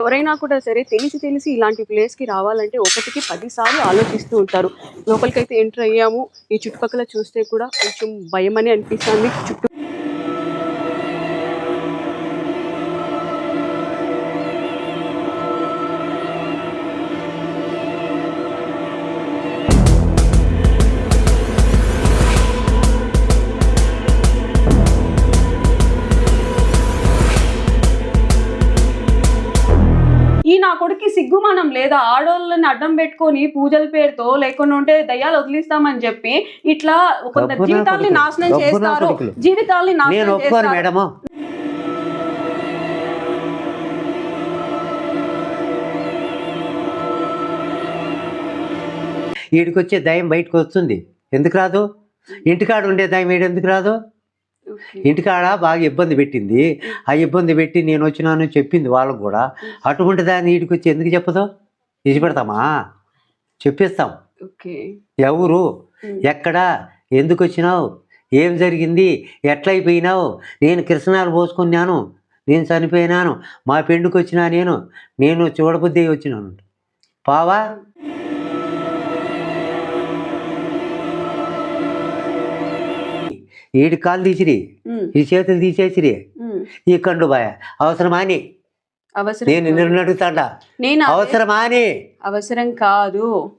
ఎవరైనా కూడా సరే తెలిసి తెలిసి ఇలాంటి ప్లేస్కి రావాలంటే ఒకటికి పదిసార్లు ఆలోచిస్తూ ఉంటారు. లోపలికైతే ఎంటర్ అయ్యాము. ఈ చుట్టుపక్కల చూస్తే కూడా కొంచెం భయం అని అనిపిస్తుంది. చుట్టూ లేదా ఆడోళ్ళని అడ్డం పెట్టుకొని పూజల పేరుతో లేకుండా ఉంటే దయ్యాలు వదిలిస్తామని చెప్పి ఇట్లా కొంత జీవితాల్ని. నాశనం చేస్తారు. కొడుకులు. జీవితాల్ని నేను నాశనం చేస్తారు. మేడము. వీడికి వచ్చే దయం బయటకు వస్తుంది. ఎందుకు రాదు? ఇంటికాడ ఉండే దయం వీడు ఎందుకు రాదు. ఇంటికాడ బాగా ఇబ్బంది పెట్టింది. ఆ ఇబ్బంది పెట్టి నేను వచ్చినాను చెప్పింది వాళ్ళకు కూడా. అటువంటి దాన్ని వీడికి వచ్చి ఎందుకు చెప్పదు? ఇచ్చిపెడతామా చెప్పిస్తాం. ఓకే. ఎవరు. ఎక్కడ? ఎందుకు వచ్చినావు? ఏం జరిగింది? ఎట్లయిపోయినావు నేను కృష్ణాలు పోసుకున్నాను. నేను చనిపోయినాను. మా పెండుకు వచ్చినా నేను. నేను చూడబుద్ధి వచ్చినాను. పావా? ఏడు కాలు తీసిరి. ఈ చేతులు తీసేసిరి. ఈ కండు బాయ. అవసరమా అని అవసరం నేను నిన్ను అడుగుతాడా? అవసరమా అని? అవసరం కాదు.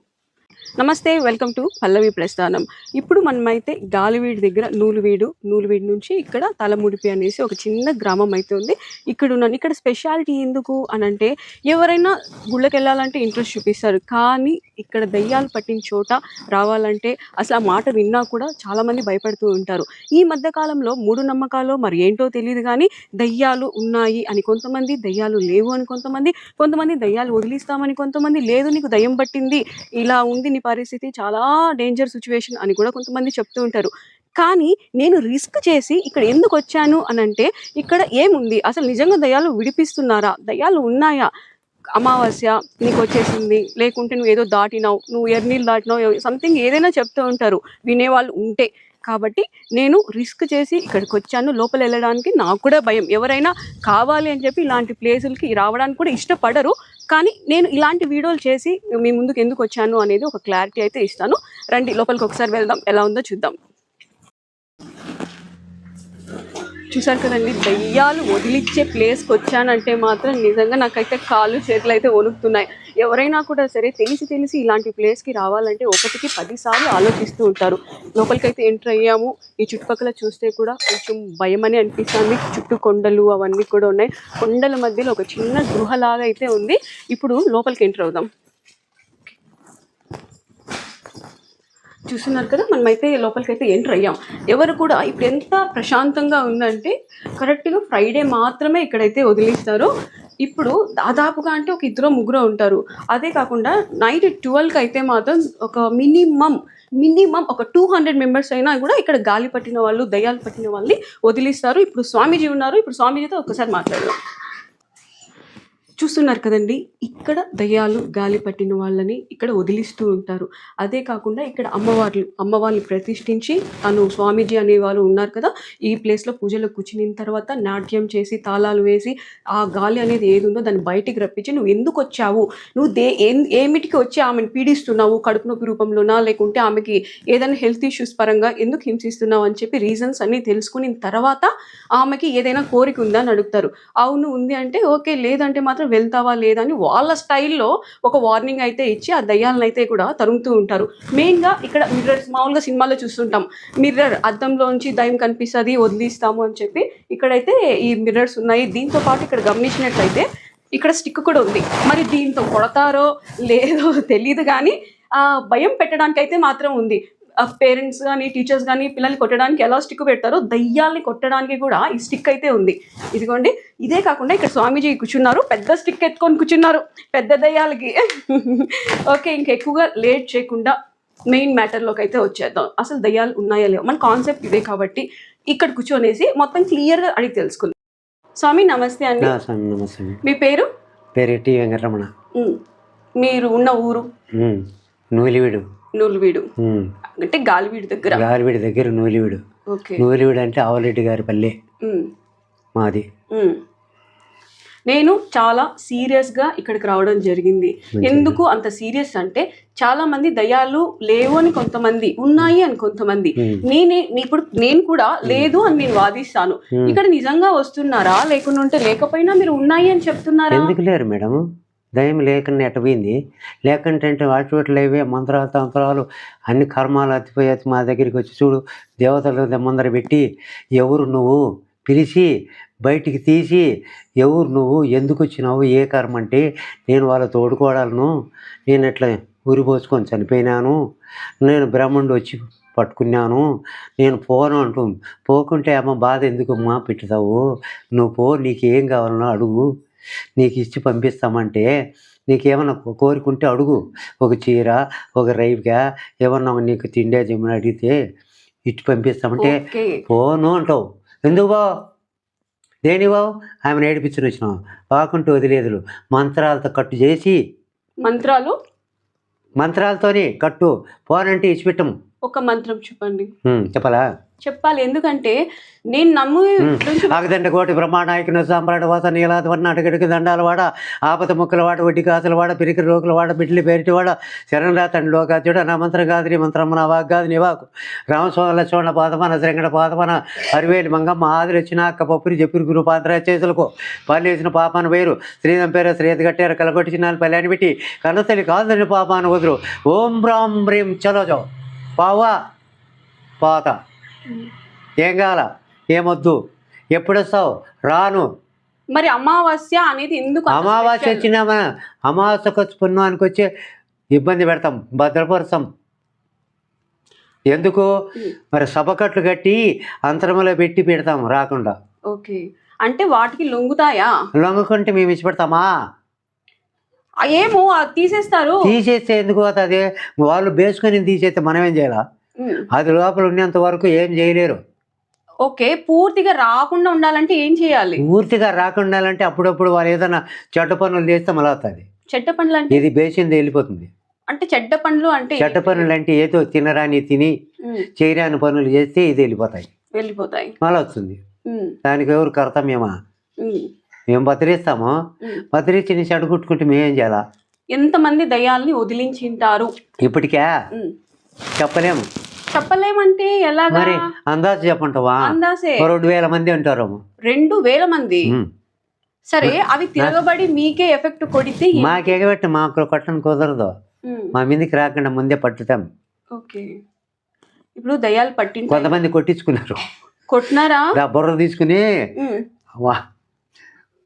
నమస్తే వెల్కమ్ టు పల్లవి ప్రస్థానం. ఇప్పుడు మనమైతే గాలివీడి దగ్గర నూలువీడు నూలువీడు నుంచి ఇక్కడ తలముడిపి అనేసి ఒక చిన్న గ్రామం అయితే ఉంది. ఇక్కడ ఉన్నాను ఇక్కడ స్పెషాలిటీ ఎందుకు అని అంటే ఎవరైనా గుళ్ళకి వెళ్ళాలంటే ఇంట్రెస్ట్ చూపిస్తారు. కానీ ఇక్కడ దయ్యాలు పట్టిన చోట రావాలంటే అసలు ఆ మాట విన్నా కూడా చాలామంది భయపడుతూ ఉంటారు. ఈ మధ్య కాలంలో మూడు నమ్మకాలు మరి ఏంటో తెలియదు కానీ దయ్యాలు ఉన్నాయి అని కొంతమంది దయ్యాలు లేవు అని కొంతమంది కొంతమంది దయ్యాలు వదిలిస్తామని కొంతమంది లేదు నీకు దయ్యం పట్టింది ఇలా ఉంది నీ పరిస్థితి చాలా డేంజర్ సిచ్యువేషన్ అని కూడా కొంతమంది చెప్తూ ఉంటారు. కానీ నేను రిస్క్ చేసి ఇక్కడ ఎందుకు వచ్చాను అని అంటే ఇక్కడ ఏముంది? అసలు నిజంగా దయ్యాలు విడిపిస్తున్నారా? దయ్యాలు ఉన్నాయా? అమావాస్య నీకు వచ్చేసింది. లేకుంటే నువ్వు ఏదో దాటినావు. నువ్వు ఎర్నీళ్ళు దాటినావు. సంథింగ్ ఏదైనా చెప్తూ ఉంటారు. వినేవాళ్ళు ఉంటే. కాబట్టి నేను రిస్క్ చేసి ఇక్కడికి వచ్చాను లోపల వెళ్ళడానికి నాకు కూడా భయం. ఎవరైనా కావాలి అని చెప్పి ఇలాంటి ప్లేసులకి రావడానికి కూడా ఇష్టపడరు. కానీ నేను ఇలాంటి వీడియోలు చేసి మీ ముందుకు ఎందుకు వచ్చాను అనేది ఒక క్లారిటీ అయితే ఇస్తాను. రండి లోపలికి ఒకసారి వెళ్దాం. ఎలా ఉందో చూద్దాం. చూసారు కదండి దయ్యాలు వదిలిచ్చే ప్లేస్కి వచ్చానంటే మాత్రం నిజంగా నాకైతే కాళ్ళు చేతులు అయితే వణుకుతున్నాయి. ఎవరైనా కూడా సరే తెలిసి తెలిసి ఇలాంటి ప్లేస్కి రావాలంటే ఒకటికి పదిసార్లు ఆలోచిస్తూ ఉంటారు. లోపలికైతే ఎంటర్ అయ్యాము. ఈ చుట్టుపక్కల చూస్తే కూడా కొంచెం భయం అని అనిపిస్తుంది. చుట్టూ కొండలు అవన్నీ కూడా ఉన్నాయి. కొండల మధ్యలో ఒక చిన్న గృహలాగా అయితే ఉంది. ఇప్పుడు లోపలికి ఎంటర్ అవుదాం. చూస్తున్నారు కదా మనమైతే లోపలికైతే ఎంటర్ అయ్యాం. ఎవరు కూడా ఇప్పుడు ఎంత ప్రశాంతంగా ఉందంటే కరెక్ట్గా ఫ్రైడే మాత్రమే ఇక్కడైతే వదిలిస్తారు. ఇప్పుడు దాదాపుగా అంటే ఒక ఇద్దరు ముగ్గురు ఉంటారు. అదే కాకుండా నైట్ ట్వెల్వ్కి అయితే మాత్రం ఒక మినిమం మినిమం ఒక టూ హండ్రెడ్ మెంబర్స్ అయినా కూడా ఇక్కడ గాలి పట్టిన వాళ్ళు దయ్యాలు పట్టిన వాళ్ళని వదిలిస్తారు. ఇప్పుడు స్వామీజీ ఉన్నారు. ఇప్పుడు స్వామీజీతో ఒకసారి మాట్లాడదాం. చూస్తున్నారు కదండి ఇక్కడ దయ్యాలు గాలి పట్టిన వాళ్ళని ఇక్కడ వదిలిస్తూ ఉంటారు. అదే కాకుండా ఇక్కడ అమ్మవార్లు అమ్మవారిని ప్రతిష్ఠించి తను స్వామీజీ అనే వాళ్ళు ఉన్నారు కదా ఈ ప్లేస్లో పూజలో కూర్చున్న తర్వాత నాట్యం చేసి తాళాలు వేసి ఆ గాలి అనేది ఏది ఉందో దాన్ని బయటికి రప్పించి నువ్వు ఎందుకు వచ్చావు? నువ్వు దే ఏమిటికి వచ్చి ఆమెను పీడిస్తున్నావు? కడుపు నొప్పి రూపంలోనా? లేకుంటే ఆమెకి ఏదైనా హెల్త్ ఇష్యూస్ పరంగా ఎందుకు హింసిస్తున్నావు? అని చెప్పి రీజన్స్ అన్ని తెలుసుకున్న తర్వాత ఆమెకి ఏదైనా కోరిక ఉందా అని అడుగుతారు. అవును ఉంది అంటే ఓకే లేదంటే మాత్రం వెళ్తావా లేదా అని వాళ్ళ స్టైల్లో ఒక వార్నింగ్ అయితే ఇచ్చి ఆ దయ్యాలను అయితే కూడా తరుముతూ ఉంటారు. మెయిన్గా ఇక్కడ మిర్రర్స్ మామూలుగా సినిమాలో చూస్తుంటాం. మిర్రర్ అద్దంలోంచి దయ్యం కనిపిస్తుంది వదిలిస్తాము అని చెప్పి ఇక్కడైతే ఈ మిర్రర్స్ ఉన్నాయి. దీంతో పాటు ఇక్కడ గమనించినట్లయితే ఇక్కడ స్టిక్ కూడా ఉంది. మరి దీంతో కొడతారో లేదో తెలియదు కానీ భయం పెట్టడానికి అయితే మాత్రం ఉంది. పేరెంట్స్ కానీ టీచర్స్ కానీ పిల్లల్ని కొట్టడానికి ఎలా స్టిక్ పెడతారో దయ్యాల్ని కొట్టడానికి కూడా ఈ స్టిక్ అయితే ఉంది. ఇదిగోండి ఇదే కాకుండా ఇక్కడ స్వామీజీ కూర్చున్నారు పెద్ద స్టిక్ ఎత్తుకొని కూర్చున్నారు పెద్ద దయ్యాలకి. ఓకే ఇంకా ఎక్కువగా లేట్ చేయకుండా మెయిన్ మ్యాటర్లోకి అయితే వచ్చేద్దాం. అసలు దయ్యాలు ఉన్నాయా లేవో? మన కాన్సెప్ట్ ఇదే కాబట్టి ఇక్కడ కూర్చొనేసి మొత్తం క్లియర్గా అడిగి తెలుసుకుందాం. స్వామి నమస్తే అండి. స్వామి నమస్తే మీ పేరు? పేరు టి వెంకటరమణ. మీరు ఉన్న ఊరు. నూలివీడు నూలువీడు. అంటే గాలివీడు దగ్గర. గాలివీడి దగ్గర నూలివీడు. ఓకే. నూలివీడు అంటే ఆవలరెడ్డి గారి పల్లె. మాది. నేను చాలా సీరియస్గా ఇక్కడికి రావడం జరిగింది. ఎందుకు అంత సీరియస్ అంటే చాలా మంది దయాలు లేవు అని కొంతమంది ఉన్నాయి అని కొంతమంది. నేనే ఇప్పుడు నేను కూడా లేదు అని నేను వాదిస్తాను. ఇక్కడ నిజంగా వస్తున్నారా? లేకుండా ఉంటే లేకపోయినా మీరు ఉన్నాయి అని చెప్తున్నారా? ఎందుకు లేరు మేడం దయం లేకుండా ఎట్టపోయింది లేకుంటే అటు వాటి వాటి లేవే మంత్రాలు తంత్రాలు అన్ని కర్మాలు అతిపోయేది మా దగ్గరికి వచ్చి చూడు దేవతల ముందర పెట్టి ఎవరు నువ్వు? పిలిచి బయటికి తీసి ఎవరు నువ్వు? ఎందుకు వచ్చినావు? ఏ కర్మ అంటే నేను వాళ్ళ తోడుకోవడాలను నేను ఇట్లా ఊరిపోసుకొని చనిపోయినాను నేను బ్రాహ్మణుడు వచ్చి పట్టుకున్నాను నేను పోను అంటూ పోకుంటే అమ్మ బాధ ఎందుకు ఎందుకమ్మా? పెట్టుతావు. నువ్వు పో నీకు ఏం కావాలన్నా అడుగు. నీకు ఇచ్చి పంపిస్తామంటే నీకేమన్నా కోరుకుంటే అడుగు. ఒక చీర ఒక రైవ్గా ఏమన్నా నీకు తిండే జమ్మని అడిగితే ఇచ్చి పంపిస్తామంటే పోను అంటావు. ఎందుకు బావు? దేని బావు? ఆమెను ఏడిపించుని వచ్చినావు. పాకుంటూ వదిలేదులు. మంత్రాలతో కట్టు చేసి మంత్రాలు? మంత్రాలతోనే కట్టు. పోనంటే ఇచ్చిపెట్టము. ఒక మంత్రం చెప్పండి. చెప్పాలా? చెప్పాలి ఎందుకంటే నేను నమ్ము ఆగదండ కోటి బ్రహ్మానాయకుని సాంబ్రాట వాస నీలాది వర్ణ అటగడికి దండాల వాడ ఆపత ముక్కల వాడ వడ్డీ కాసుల వాడ పిరికి రోగుల వాడ బిడ్డలి పేరిటి వాడ శరణరా తండ్రి లోకాచుడు నా మంత్రం కాదు నీ మంత్రం నా వాగ్ కాదు నీ వాకు. రామస్వామి లక్ష్మణ పాదమన శ్రీంగడ పాదమన అరివేలి మంగమ్మ ఆదిరి వచ్చిన అక్క పప్పురి చెప్పిరి గురు పాత్ర చేసులకు పల్లేసిన పాపాన వేరు. శ్రీదం పేరు శ్రీది కట్టారు కలగొట్టిన పల్లెని పెట్టి కన్నతల్లి కాదని పాపాన వదురు ఓం బ్రాం బ్రీం చలో. చో పావా పాత. ఏం కావాలా? ఏమొద్దు? ఎప్పుడు వస్తావు రాను. మరి అమావాస్య అనేది ఎందుకు అమావాస్య special? వచ్చినామా అమావాస్యకు వచ్చి పుణ్యానికి వచ్చి ఇబ్బంది పెడతాం భద్రపరుస్తాం. ఎందుకు. మరి సభకట్లు కట్టి అంతరములో పెట్టి పెడతాం రాకుండా. ఓకే. అంటే వాటికి లొంగుతాయా? లొంగకుంటే మేము ఇచ్చి పెడతామా ఆ, ఏమో అది తీసేస్తారు. తీసేస్తే ఎందుకు పోతుంది? వాళ్ళు బేసుకొని తీసేస్తే మనం ఏం చేయాలా. అది లోపల ఉన్నంత వరకు ఏం చేయలేరు. ఓకే పూర్తిగా రాకుండా ఉండాలంటే ఏం చేయాలి? పూర్తిగా రాకుండా అంటే అప్పుడప్పుడు వాళ్ళు ఏదైనా చెడ్డ పనులు చేస్తే మళ్ళీ అవుతుంది చెడ్డ పండ్లు అంటే? ఇది బేసింది వెళ్ళిపోతుంది. అంటే చెడ్డ పండ్లు అంటే చెడ్డ పనులు అంటే ఏదో తినరాని తిని చేయరాని పనులు చేస్తే ఇది వెళ్ళిపోతాయి. వెళ్ళిపోతాయి. మళ్ళీ వస్తుంది. దానికి ఎవరు కర్తవ్యమా? ఉమ్, మేము భద్రిస్తాము ఉమ్. భద్రించి నీ చెడు కుట్టుకుంటే మేమేం చేయాలా? ఎంతమంది దయ్యాల్ని వదిలించింటారు? ఇప్పటికే. చెప్పలేము. చెప్పలేమంటే ఎలాగా? మరి అందాజు చెప్పంటావా? అందాసే రెండు వేల మంది ఉంటారు. రెండు వేల మంది. సరే అవి తిరగబడి మీకే ఎఫెక్ట్ కొడితే మాకు ఎగబెట్టి మాకు కొట్టను కుదరదు. మా మీదకి రాకుండా ముందే పట్టుతాం. ఓకే. ఇప్పుడు దయ్యాలు పట్టింటాయి కొంతమంది కొట్టించుకున్నారు. కొట్టినారా? బుర్ర తీసుకుని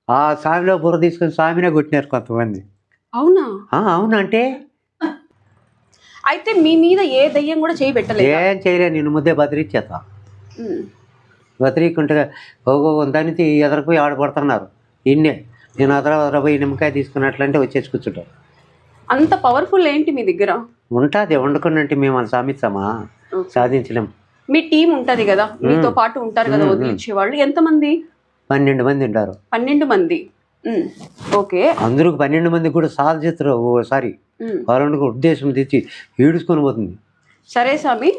ఆ స్వామిలో బుర్ర తీసుకుని స్వామినే కొట్టినారు కొంతమంది. అవునా? ఆ, అవునంటే? అయితే మీ మీద ఏ దయ్యం కూడా చేయి పెట్టలేదు? ఏం చేయలే నేను ముద్దే బదిరిచ్చేస్తా. బదిరీకుంటే ఓగో దానికి ఎదరపోయి ఆడపడుతున్నారు ఇన్నే. నేను అదర అదర పోయి నిమ్మకాయ తీసుకున్నట్లంటే వచ్చేసి కూర్చుంటాం అంత పవర్ఫుల్ ఏంటి మీ దగ్గర? ఉంటుంది వండుకున్నట్టు మేము అది సాధిస్తామా సాధించలేం. మీ టీం ఉంటది కదా మీతో. పాటు ఉంటారు కదా వదిలించే వాళ్ళు ఎంతమంది? పన్నెండు మంది ఉంటారు. పన్నెండు మంది. ఓకే. అందరూ పన్నెండు మంది కూడా సాధ చేస్తారు. ఓసారి. వాళ్ళని ఉద్దేశం తెచ్చి ఈడుచుకొని పోతుంది. సరే స్వామి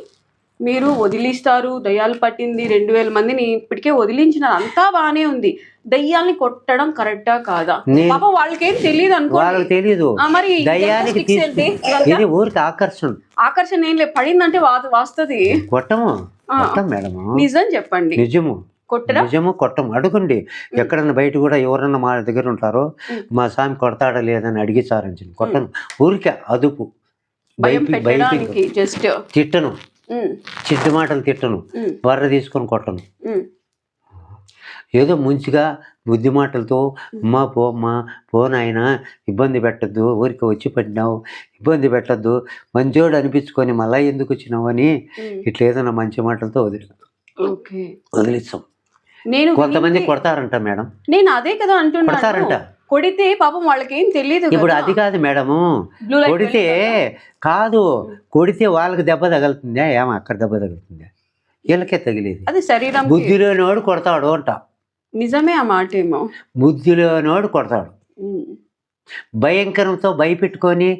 మీరు వదిలిస్తారు. దయ్యాలు పట్టింది రెండు వేల మందిని ఇప్పటికే వదిలించినారు అంతా బానే ఉంది. దయ్యాల్ని కొట్టడం కరెక్టా కాదా? పాపం వాళ్ళకేం తెలియదు అనుకో వాళ్ళకి తెలియదు మరి ఇది ఊరికి ఆకర్షణ. ఆకర్షణ ఏం లేదు. పడిందంటే వాస్తది. కొట్టము. మేడము? నిజం చెప్పండి. నిజము. కొట్టరా నిజము కొట్టం అడుగుండి. ఎక్కడన్నా బయట కూడా ఎవరన్నా మా దగ్గర ఉంటారో. మా స్వామి కొడతాడా లేదని అడిగి సారించండి. కొట్టను. ఊరికే అదుపు. బయటి బయటికి జస్ట్ తిట్టను. చిద్ది మాటలు తిట్టను. బర్ర తీసుకొని కొట్టను. ఏదో మంచిగా బుద్ధి మాటలతో అమ్మా పో అమ్మా పో నాయన ఇబ్బంది పెట్టద్దు. ఊరికి వచ్చి పడినావు. ఇబ్బంది పెట్టద్దు. మంచోడు అనిపించుకొని మళ్ళా ఎందుకు వచ్చినావు అని ఇట్లా ఏదైనా మంచి మాటలతో వదిలి ఓకే. వదిలిస్తాం నేను కొంతమంది కొడతారంట మేడం. నేను అదే కదా అంటున్నాను. కొడితే పాపం వాళ్ళకేం తెలియదు ఇప్పుడు అది కాదు మేడము. కొడితే కాదు కొడితే వాళ్ళకి దెబ్బ తగులుతుందా? ఏమో అక్కడ దెబ్బ తగులుతుందా? వీళ్ళకే తగిలేది. అది శరీరం బుద్ధి లేనివాడు కొడతాడు అంట. నిజమే ఆ మాట ఏమో బుద్ధి లేనివాడు కొడతాడు. భయంకరంతో భయపెట్టుకొని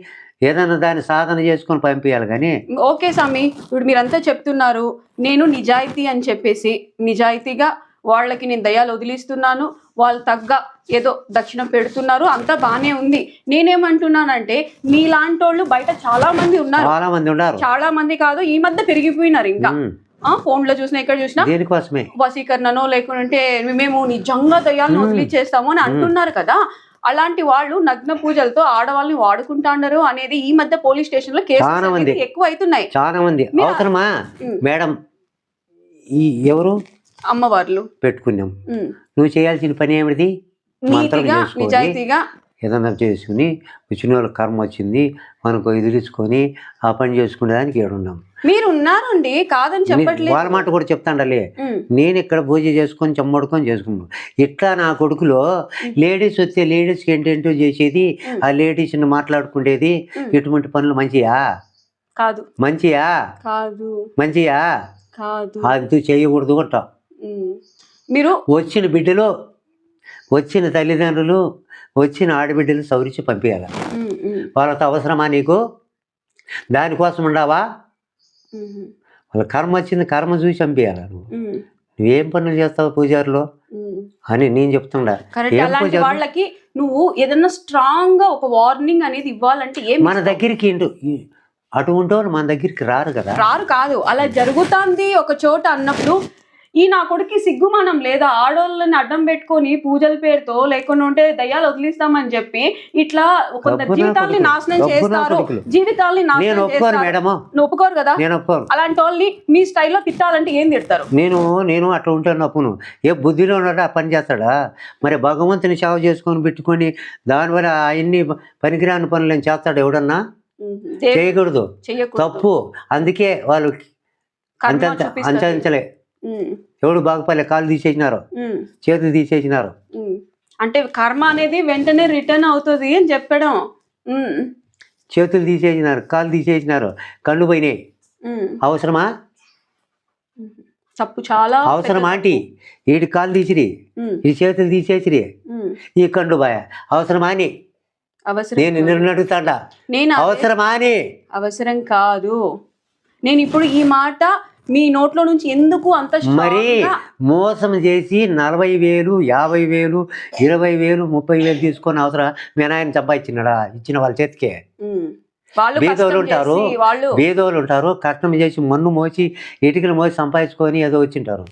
ఏదైనా దాన్ని సాధన చేసుకొని పంపించాలి కానీ ఓకే స్వామి ఇప్పుడు మీరంతా చెప్తున్నారు నేను నిజాయితీ అని చెప్పేసి నిజాయితీగా వాళ్ళకి నేను దయాలు వదిలిస్తున్నాను వాళ్ళు తగ్గ ఏదో దక్షిణం పెడుతున్నారు అంతా బానే ఉంది. నేనేమంటున్నానంటే మీలాంటి వాళ్ళు బయట చాలా మంది ఉన్నారు. చాలా మంది ఉన్నారు. చాలా మంది కాదు ఈ మధ్య పెరిగిపోయినారు ఇంకా. ఫోన్లో చూసినా ఎక్కడ చూసినా దేనికోసమే? వసీకరణనో లేకుంటే మేము నిజంగా దయ్యాలను వదిలిచేస్తాము అని అంటున్నారు కదా అలాంటి వాళ్ళు నగ్న పూజలతో ఆడవాళ్ళని వాడుకుంటున్నారు అనేది ఈ మధ్య పోలీస్ స్టేషన్లో. అనేది ఎక్కువ అవుతున్నాయి చాలా మంది అవసరమా. మేడం ఈ ఎవరు? అమ్మవార్లు. పెట్టుకున్నాం. నువ్వు చేయాల్సిన పని ఏమిటి నీతిగా. నిజాయితీగా. ఏదన్నా చేసుకుని వచ్చిన వాళ్ళకి కర్మ వచ్చింది మనకు ఎదురించుకొని ఆ పని చేసుకునేదానికి ఏడున్నాం. మీరు ఉన్నారండి కాదని చెప్పట్లేదు. వాళ్ళ మాట కూడా చెప్తాండలే. నేను ఇక్కడ పూజ చేసుకొని చెమ్మడుకొని చేసుకున్నాను ఇట్లా నా కొడుకులో లేడీస్ వస్తే లేడీస్కి ఏంటేంటో చేసేది. ఆ లేడీస్ని మాట్లాడుకునేది ఉమ్. ఇటువంటి పనులు మంచియా? కాదు. మంచియా? కాదు. మంచియా? కాదు. అది చేయకూడదు ఉమ్. మీరు వచ్చిన బిడ్డలు వచ్చిన తల్లిదండ్రులు వచ్చిన ఆడబిడ్డలు సౌరించి పంపించాలి వాళ్ళతో అవసరమా నీకు? దానికోసం ఉండవా? వాళ్ళ కర్మ వచ్చింది కర్మ చూసి పంపించాలి నువ్వు? నువ్వేం పనులు చేస్తావు పూజారిలో. అని నేను చెప్తుండా. అలాంటి? వాళ్ళకి నువ్వు ఏదన్నా స్ట్రాంగ్గా ఒక వార్నింగ్ అనేది ఇవ్వాలంటే ఏం మన దగ్గరికి అటువంటి వాళ్ళు మన దగ్గరికి రారు కదా? రారు కాదు. అలా జరుగుతాంది ఒక చోట అన్నప్పుడు ఈ నా కొడుకు సిగ్గుమానం లేదా? ఆడోళ్ళని అడ్డం పెట్టుకొని పూజల పేరుతో లేకుండా ఉంటే దయ్యాలు వదిలిస్తామని చెప్పి ఇట్లా కొంత డబ్బునా జీవితాల్ని. నాశనం చేస్తారు. జీవితాల్ని నాశనం చేస్తారు. ఒప్పుకోరు కదా? అలాంటి వాళ్ళని మీ స్టైల్లో తిట్టాలంటే ఏం తిడతారు? నేను నేను అట్లా ఉంటాను నప్పును. ఏ బుద్ధిలో ఉన్నాడా? ఆ పని చేస్తాడా? మరి భగవంతుని సేవ చేసుకొని పెట్టుకొని దానివల్ల ఆయన్ని పనికిరాని పనులు చేస్తాడు ఎవడన్నా? చేయకూడదు. తప్పు. అందుకే వాళ్ళు అంతంత. అంచంచలే ఉమ్, ఎవడు బాగుపడలే కాలు తీసేసినారు చేతులు తీసేసినారు. అంటే కర్మ అనేది వెంటనే రిటర్న్ అవుతుంది అని చెప్పడం. చేతులు తీసేసినారు కాలు తీసేసినారు కళ్ళు పోయినాయి. అవసరమా? తప్పు చాలా అవసరమా ఆంటీ. వీడి కాలు తీసిరి ఈ చేతులు తీసేసిరి. ఈ కండు బాయ. అవసరమా అని? అవసరం నేను నిన్ను అడుగుతాడా. నేను అవసరమా అని? అవసరం కాదు. నేను ఇప్పుడు ఈ మాట మీ నోట్లో నుంచి ఎందుకు అంత మరి మోసం చేసి నలభై వేలు యాభై వేలు ఇరవై వేలు ముప్పై వేలు తీసుకొని అవసరం. మీ నాయన సంపాదించినాడా ఇచ్చిన వాళ్ళ చేతికే. వాళ్ళు బీదోళ్ళు ఉంటారు. బీదోళ్ళు ఉంటారు. కష్టం చేసి మన్ను మోసి ఇటుకలు మోసి సంపాదించుకొని ఏదో వచ్చింటారు.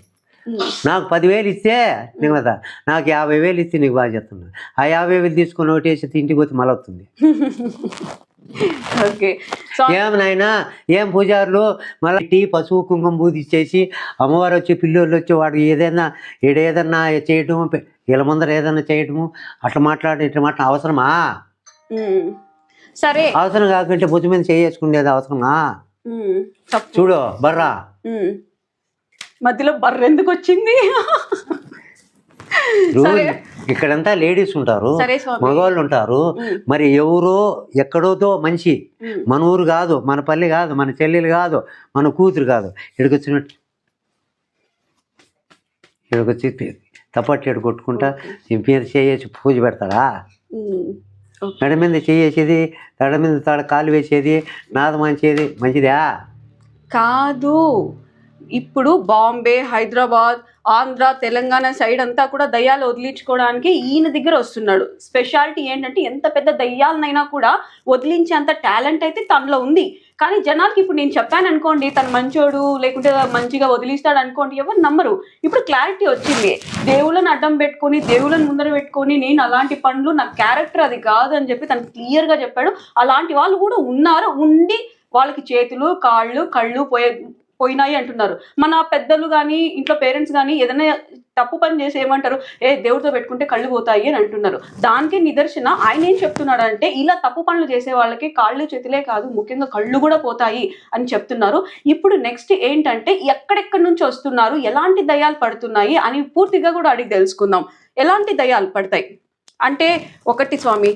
నాకు పదివేలు ఇస్తే నీకు కదా నాకు యాభై వేలు ఇస్తే నీకు బాగా చెప్తున్నా ఆ యాభై వేలు తీసుకొని ఒకటేసి ఇంటికి పోతే మళ్ళీ వస్తుంది. ఓకే. ఏం నాయనా? ఏం పూజారులు? మళ్ళీ టీ పసుపు కుంకుమ పూజ ఇచ్చేసి అమ్మవారు వచ్చి పిల్లోళ్ళు వచ్చి వాడు ఏదైనా ఈడ ఏదన్నా చేయటము వీళ్ళ ముందర ఏదైనా చేయటము అట్లా మాట్లాడి ఇట్లా మాట్లాడ అవసరమా. సరే. అవసరం కాకుంటే బుద్ధి మీద చేసుకునేది అవసరమా? చూడు బర్రా. మధ్యలో బర్రె ఎందుకు వచ్చింది ఇక్కడంతా లేడీస్ ఉంటారు మగవాళ్ళు ఉంటారు. మరి ఎవరో ఎక్కడోతో మనిషి. మన ఊరు కాదు మన పల్లి కాదు మన చెల్లెలు కాదు మన కూతురు కాదు. ఇక్కడికి వచ్చి తప్పట్లు ఇక్కడికి కొట్టుకుంటా మీద చేసి పూజ పెడతాడా. మెడ మీద చేసేది తడ మీద తడ కాలు వేసేది నాదం మంచేది మంచిదా? కాదు. ఇప్పుడు బాంబే హైదరాబాద్ ఆంధ్ర తెలంగాణ సైడ్ అంతా కూడా దయ్యాలు వదిలించుకోవడానికి ఈయన దగ్గర వస్తున్నాడు. స్పెషాలిటీ ఏంటంటే ఎంత పెద్ద దయ్యాలనైనా కూడా వదిలించేంత టాలెంట్ అయితే తనలో ఉంది. కానీ జనాలకి ఇప్పుడు నేను చెప్పాను అనుకోండి తను మంచోడు లేకుంటే మంచిగా వదిలిస్తాడు అనుకోండి ఎవరు నమ్మరు. ఇప్పుడు క్లారిటీ వచ్చింది. దేవుళ్ళని అడ్డం పెట్టుకొని దేవుళ్ళని ముందర పెట్టుకొని నేను అలాంటి పనులు నా క్యారెక్టర్ అది కాదు అని చెప్పి తను క్లియర్గా చెప్పాడు. అలాంటి వాళ్ళు కూడా ఉన్నారు? ఉండి వాళ్ళకి చేతులు కాళ్ళు కళ్ళు పోయే పోయినాయి అంటున్నారు. మన పెద్దలు కానీ ఇంట్లో పేరెంట్స్ కానీ ఏదైనా తప్పు పని చేసి ఏమంటారు ఏ దేవుడితో పెట్టుకుంటే కళ్ళు పోతాయి అని అంటున్నారు. దానికి నిదర్శన ఆయన ఏం చెప్తున్నాడు అంటే ఇలా తప్పు పనులు చేసే వాళ్ళకి కాళ్ళు చేతులే కాదు ముఖ్యంగా కళ్ళు కూడా పోతాయి అని చెప్తున్నారు. ఇప్పుడు నెక్స్ట్ ఏంటంటే ఎక్కడెక్కడి నుంచి వస్తున్నారు ఎలాంటి దయాలు పడుతున్నాయి అని పూర్తిగా కూడా అడిగి తెలుసుకుందాం. ఎలాంటి దయాలు పడతాయి? అంటే ఒకటి స్వామి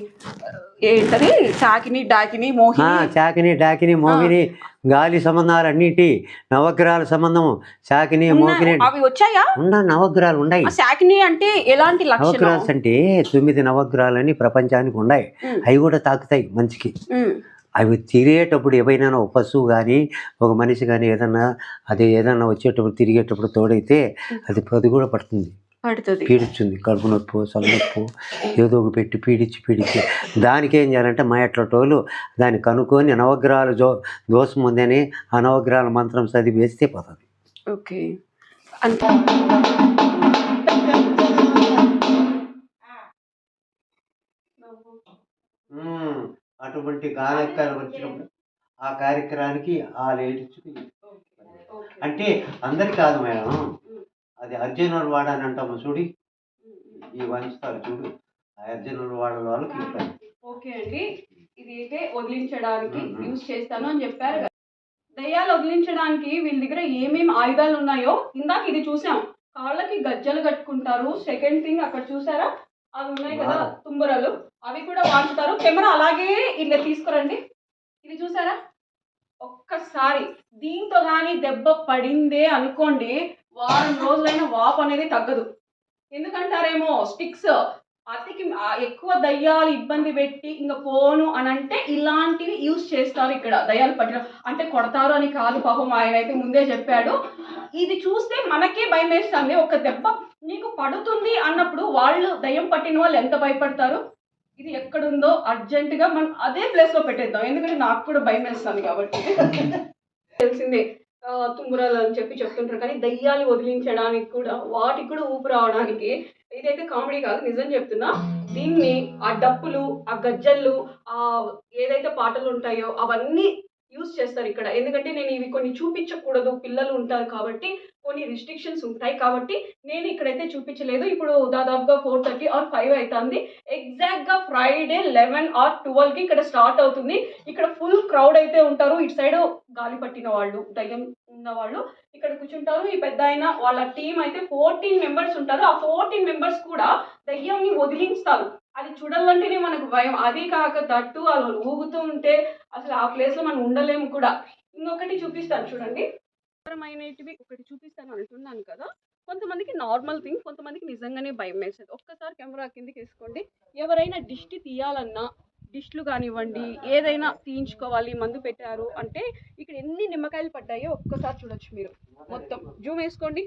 ఏంటది? చాకిని డాకిని మోహిని? చాకిని డాకిని మోగిని గాలి సంబంధాలు అన్నిటి నవగ్రహాల సంబంధము చాకిని ఉన్నాయి. అవి వచ్చాయా? ఉన్న నవగ్రహాలు ఉన్నాయి ఆ శాకిని అంటే ఎలాంటి నవగ్రహాలు అంటే తొమ్మిది నవగ్రహాలని ప్రపంచానికి ఉన్నాయి అవి కూడా తాకుతాయి ఉమ్, అవి తిరిగేటప్పుడు ఏవైనా ఒక పశువు కానీ ఒక మనిషి కానీ ఏదన్నా అది ఏదన్నా వచ్చేటప్పుడు తిరిగేటప్పుడు తోడైతే అది అది కూడా పడుతుంది. పడుతుంది. పీడిస్తుంది కడుపు నొప్పి తలనొప్పి ఏదో ఒక పెట్టి పీడించి పీడించి దానికి ఏం చేయాలంటే మా ఎట్లటోళ్ళు దాన్ని కనుక్కొని నవగ్రహాలు జో దోషం ఉందని ఆ నవగ్రహాల మంత్రం చదివి వేస్తే పోతుంది. ఓకే. అంత. అటువంటి కార్యక్రమం వచ్చినప్పుడు ఆ కార్యక్రమానికి ఆ లేడీస్ అంటే అందరికి కాదు మేడం. అది అర్జునుడు వాడ అని అంటాము చూడి ఈ వంచుతారు చూడు. ఆ అర్జునుడు వాడ వాళ్ళకి ఇస్తారు. ఓకే అండి. ఇది అయితే వదిలించడానికి. యూజ్ చేస్తాను అని చెప్పారు. దయ్యాలు వదిలించడానికి వీళ్ళ దగ్గర ఏమేమి ఆయుధాలు ఉన్నాయో ఇందాక ఇది చూసాం. కాళ్ళకి గజ్జలు కట్టుకుంటారు. సెకండ్ థింగ్ అక్కడ చూసారా? అవి ఉన్నాయి కదా. తుంబరలు. అవి కూడా వాడుతారు. కెమెరా అలాగే ఇలా తీసుకురండి. ఇది చూసారా? ఒక్కసారి దీంతో కానీ దెబ్బ పడిందే అనుకోండి వారం రోజులైన వాపు అనేది తగ్గదు. ఎందుకంటారేమో స్టిక్స్ అతికి ఎక్కువ దయ్యాలు ఇబ్బంది పెట్టి ఇంకా పోను అని అంటే ఇలాంటివి యూజ్ చేస్తారు ఇక్కడ దయ్యాలు పట్టిన అంటే కొడతారు అని కాదు పాపం ఆయన అయితే ముందే చెప్పాడు. ఇది చూస్తే మనకే భయం వేస్తుంది. ఒక దెబ్బ నీకు పడుతుంది అన్నప్పుడు వాళ్ళు దయ్యం పట్టిన వాళ్ళు ఎంత భయపడతారు? ఇది ఎక్కడుందో అర్జెంటుగా మనం అదే ప్లేస్లో పెట్టేద్దాం. ఎందుకంటే నాకు కూడా భయం వేస్తుంది కాబట్టి. తెలిసిందే. తుంగురాలు అని చెప్పి చెప్తుంటారు. కానీ దయ్యాలు వదిలించడానికి కూడా వాటికి కూడా ఊపు రావడానికి ఇదైతే కామెడీ కాదు నిజం చెప్తున్నా దీన్ని ఆ డప్పులు ఆ గజ్జళ్ళు ఆ ఏదైతే పాటలు ఉంటాయో అవన్నీ యూజ్ చేస్తారు ఇక్కడ. ఎందుకంటే నేను ఇవి కొన్ని చూపించకూడదు. పిల్లలు ఉంటారు కాబట్టి కొన్ని రిస్ట్రిక్షన్స్ ఉంటాయి కాబట్టి నేను ఇక్కడైతే చూపించలేదు. ఇప్పుడు దాదాపుగా ఫోర్ థర్టీ ఆర్ ఫైవ్ అవుతుంది ఎగ్జాక్ట్గా ఫ్రైడే లెవెన్ ఆర్ ట్వెల్వ్కి ఇక్కడ స్టార్ట్ అవుతుంది. ఇక్కడ ఫుల్ క్రౌడ్ అయితే ఉంటారు. ఇటు సైడ్ గాలి పట్టిన వాళ్ళు దయ్యం ఉన్న వాళ్ళు ఇక్కడ కూర్చుంటారు. ఈ పెద్ద వాళ్ళ టీం అయితే ఫోర్టీన్ మెంబర్స్ ఉంటారు. ఆ ఫోర్టీన్ మెంబర్స్ కూడా దయ్యంని వదిలించుతారు. అది చూడాలంటేనే మనకు భయం. అది కాక తట్టు అలా ఊగుతూ ఉంటే అసలు ఆ ప్లేస్లో మనం ఉండలేము కూడా. ఇంకొకటి చూపిస్తాను చూడండి. అవసరమైనటివి ఒకటి చూపిస్తాను అంటున్నాను కదా. కొంతమందికి నార్మల్ థింగ్ కొంతమందికి నిజంగానే భయం వేసేది. ఒక్కసారి కెమెరా కిందకి వేసుకోండి. ఎవరైనా దిష్టి తీయాలన్నా డిష్లు కానివ్వండి ఏదైనా తీయించుకోవాలి మందు పెట్టారు అంటే ఇక్కడ ఎన్ని నిమ్మకాయలు పడ్డాయో ఒక్కసారి చూడొచ్చు మీరు. మొత్తం. జూమ్ వేసుకోండి.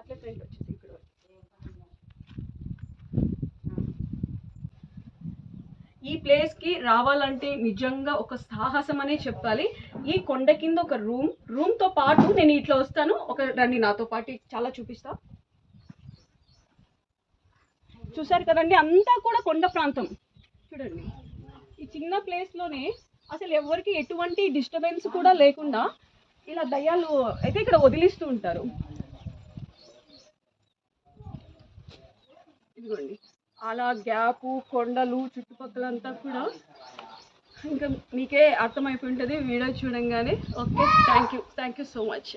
అట్లా ఫ్రెండ్ వచ్చేసి ఇక్కడ వరకు. ఈ ప్లేస్కి రావాలంటే నిజంగా ఒక సాహసం అనే చెప్పాలి. ఈ కొండ కింద ఒక రూమ్ రూమ్తో పాటు నేను ఇట్లా వస్తాను. ఒక రండి నాతో పాటు చాలా చూపిస్తా. చూసారు కదండి అంతా కూడా కొండ ప్రాంతం. చూడండి. ఈ చిన్న ప్లేస్లోనే అసలు ఎవరికి ఎటువంటి డిస్టర్బెన్స్ కూడా లేకుండా ఇలా దయ్యాలు అయితే ఇక్కడ వదిలిస్తూ ఉంటారు. ఇదిగోండి. అలా గ్యాపు కొండలు చుట్టుపక్కలంతా కూడా ఇంకా మీకే అర్థమైపోయి ఉంటుంది వీడియో చూడంగానే. Okay thank you thank you so much